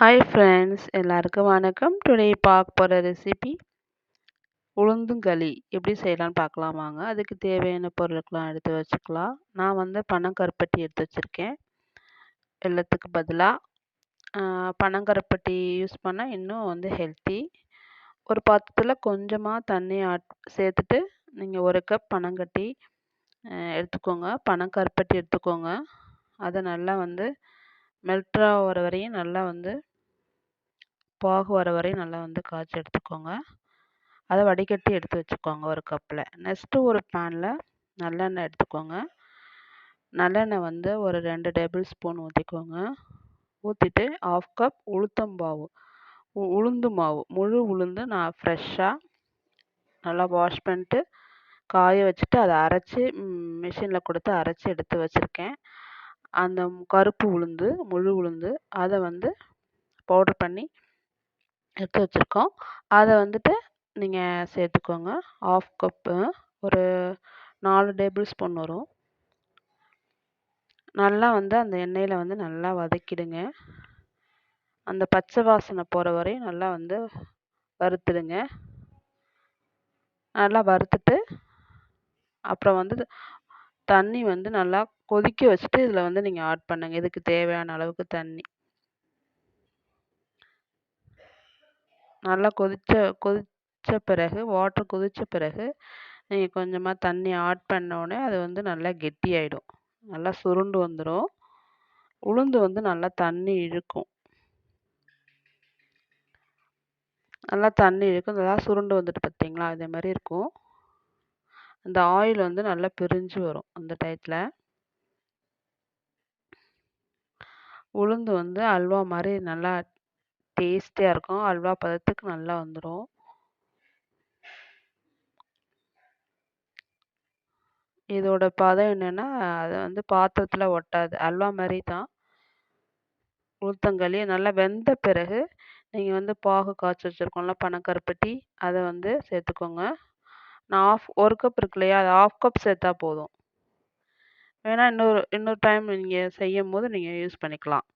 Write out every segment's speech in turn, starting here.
Hi friends எல்லாருக்கும் வணக்கம். Today பார்க்க போகிற ரெசிபி உளுந்துங்களி. எப்படி செய்யலாம்னு பார்க்கலாம் வாங்க. அதுக்கு தேவையான பொருட்கள்லாம் எடுத்து வச்சுக்கலாம். நான் வந்து பனங்கருப்பட்டி எடுத்து வச்சுருக்கேன். எல்லாத்துக்கு பதிலாக பனங்கருப்பட்டி யூஸ் பண்ணால் இன்னும் வந்து ஹெல்த்தி ஒரு பாத்திரத்தில் கொஞ்சமாக தண்ணி ஆட் சேர்த்துட்டு நீங்கள் ஒரு கப் பனங்கட்டி எடுத்துக்கோங்க. பனங்கருப்பட்டி எடுத்துக்கோங்க. அதை நல்லா வந்து மெல்ட் வர வரையும் நல்லா வந்து பாகு வர வரையும் நல்லா வந்து காய்ச்சி எடுத்துக்கோங்க. அதை வடிகட்டி எடுத்து வச்சுக்கோங்க ஒரு கப்பில் நெக்ஸ்ட்டு ஒரு பேனில் நல்லெண்ணெய் எடுத்துக்கோங்க. நல்லெண்ணெய் வந்து ஒரு ரெண்டு டேபிள் ஸ்பூன் ஊற்றிக்கோங்க ஊற்றிட்டு ஆஃப் கப் உளுத்தம் மாவு உளுந்து மாவு. முழு உளுந்து நான் ஃப்ரெஷ்ஷாக நல்லா வாஷ் பண்ணிட்டு காய வச்சுட்டு அதை அரைச்சி மிஷினில் கொடுத்து அரைச்சி எடுத்து வச்சுருக்கேன். அந்த கருப்பு உளுந்து முழு உளுந்து அதை வந்து பவுட்ரு பண்ணி எடுத்து வச்சுருக்கோம். அதை வந்துட்டு நீங்கள் சேர்த்துக்கோங்க. ஆஃப் கப்பு ஒரு நாலு டேபிள் ஸ்பூன் வரும். நல்லா வந்து அந்த எண்ணெயில் வந்து நல்லா வதக்கிடுங்க. அந்த பச்சை வாசனை போகிற வரையும் நல்லா வந்து வறுத்துடுங்க. நல்லா வறுத்துட்டு அப்புறம் வந்து தண்ணி வந்து நல்லா கொதிக்க வச்சுட்டு இதில் வந்து நீங்கள் ஆட் பண்ணுங்கள் இதுக்கு தேவையான அளவுக்கு தண்ணி. நல்லா கொதித்த கொதித்த பிறகு வாட்ரு கொதித்த பிறகு நீங்கள் கொஞ்சமாக தண்ணி ஆட் பண்ணோடனே அது வந்து நல்லா கெட்டியாகிடும் நல்லா சுருண்டு வந்துடும் உளுந்து வந்து நல்லா தண்ணி இழுக்கும். நல்லா தண்ணி இழுக்கும். நல்லா சுருண்டு வந்துட்டு பார்த்தீங்களா அதே மாதிரி இருக்கும். அந்த ஆயில் வந்து நல்லா பிரிஞ்சு வரும் அந்த டயத்தில் உளுந்து வந்து அல்வா மாதிரி நல்லா டேஸ்டியாக இருக்கும். அல்வா பதத்துக்கு நல்லா வந்துடும் இதோட பதம் என்னென்னா அது வந்து பாத்திரத்தில் ஒட்டாது. அல்வா மாதிரி தான் உளுத்தங்களி நல்லா வெந்த பிறகு நீங்கள் வந்து பாகு காய்ச்சி வச்சுருக்கோம்ல பனக்கருப்பட்டி அதை வந்து சேர்த்துக்கோங்க. நான் ஆஃப் ஒரு கப் இருக்கு இல்லையா அது ஆஃப் கப் சேர்த்தா போதும். வேணால் இன்னொரு இன்னொரு டைம் நீங்கள் செய்யும் போது நீங்கள் யூஸ் பண்ணிக்கலாம்.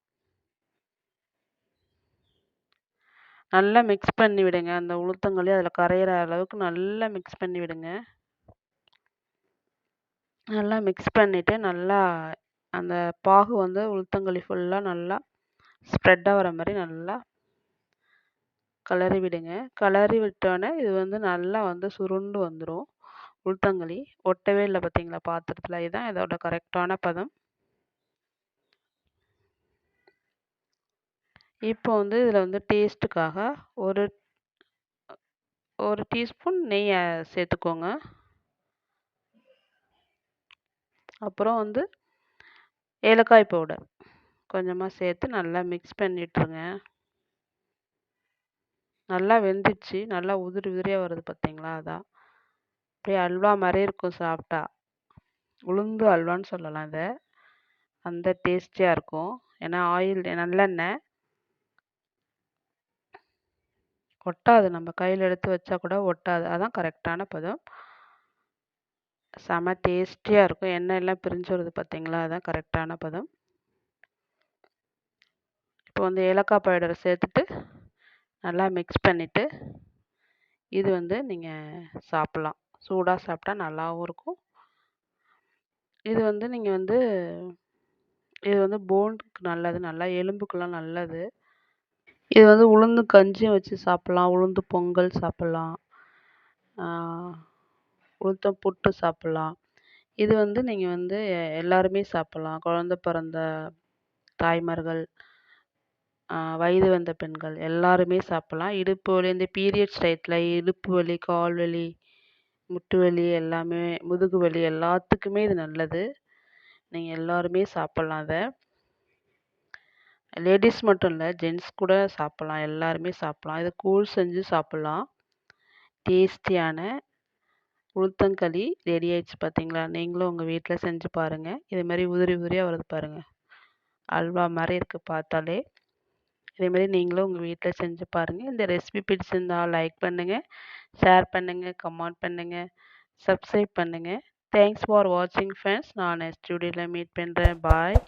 நல்லா மிக்ஸ் பண்ணி விடுங்க. அந்த உளுத்தங்களி அதில் கரையிற அளவுக்கு நல்லா மிக்ஸ் பண்ணி விடுங்க. நல்லா மிக்ஸ் பண்ணிவிட்டு நல்லா அந்த பாகு வந்து உளுத்தங்களி ஃபுல்லாக நல்லா ஸ்ப்ரெட் ஆகிற மாதிரி நல்லா கலறி விடுங்க. கலறி விட்டோன்னே இது வந்து நல்லா வந்து சுருண்டு வந்துடும் உளுத்தங்களி ஒட்டவே இல்லை பார்த்தீங்களா? பாத்திரத்தில். இதுதான் இதோட கரெக்டான பதம். இப்போ வந்து இதில் வந்து டேஸ்ட்டுக்காக ஒரு ஒரு டீஸ்பூன் நெய்யை சேர்த்துக்கோங்க. அப்புறம் வந்து ஏலக்காய் பவுடர் கொஞ்சமாக சேர்த்து நல்லா மிக்ஸ் பண்ணிட்டுருங்க. நல்லா வெந்துச்சு நல்லா உதிரி உதிரியாக வருது பார்த்தீங்களா அதான் அப்படியே அல்வா மாதிரி இருக்கும் சாப்பிட்டா. உளுந்து அல்வான்னு சொல்லலாம் இதை. அந்த டேஸ்டியாக இருக்கும். ஏன்னா ஆயில் நல்லெண்ணெய் ஒட்டாது. நம்ம கையில் எடுத்து வச்சா கூட ஒட்டாது. அதான் கரெக்டான பதம். செம டேஸ்டியாக இருக்கும். எண்ணெய் எல்லாம் பிரிஞ்சு வருது பார்த்தீங்களா அதான் கரெக்டான பதம். இப்போ வந்து ஏலக்காய் பவுடரை சேர்த்துட்டு நல்லா மிக்ஸ் பண்ணிவிட்டு இது வந்து நீங்கள் சாப்பிட்லாம். சூடாக சாப்பிட்டா நல்லாவும் இருக்கும். இது வந்து நீங்கள் வந்து இது வந்து போனுக்கு நல்லது. நல்லா எலும்புக்கெலாம் நல்லது. இது வந்து உளுந்து கஞ்சியும் வச்சு சாப்பிட்லாம். உளுந்து பொங்கல் சாப்பிட்லாம். உளுத்தம் புட்டு சாப்பிட்லாம். இது வந்து நீங்கள் வந்து எல்லாருமே சாப்பிட்லாம். குழந்த பிறந்த தாய்மார்கள் வயது வந்த பெண்கள் எல்லாருமே சாப்பிட்லாம். இடுப்பு வலி இந்த பீரியட்ஸ் டயத்தில் இடுப்பு வலி கால் வலி முட்டு வலி எல்லாமே முதுகு வலி எல்லாத்துக்குமே இது நல்லது. நீங்கள் எல்லாருமே சாப்பிட்லாம் அதை லேடிஸ் மட்டும் இல்லை ஜென்ஸ் கூட சாப்பிட்லாம் எல்லாருமே சாப்பிட்லாம். இதை கூழ் செஞ்சு சாப்பிட்லாம். டேஸ்டியான உளுத்தங்களி ரெடி ஆயிடுச்சு பார்த்தீங்களா நீங்களும் உங்கள் வீட்டில் செஞ்சு பாருங்கள் இதுமாரி உதிரி உதிரியாக வருது பாருங்கள் அல்வா மாதிரி இருக்குது பார்த்தாலே. இதேமாரி நீங்களும் உங்கள் வீட்டில் செஞ்சு பாருங்கள் இந்த ரெசிபி பிடிச்சிருந்தா லைக் பண்ணுங்கள் ஷேர் பண்ணுங்கள் கமெண்ட் பண்ணுங்கள் சப்ஸ்கிரைப் பண்ணுங்கள் தேங்க்ஸ் ஃபார் வாட்சிங் ஃப்ரெண்ட்ஸ் நான் நெக்ஸ்ட் வீடியோவில் மீட் பண்ணுறேன் பாய்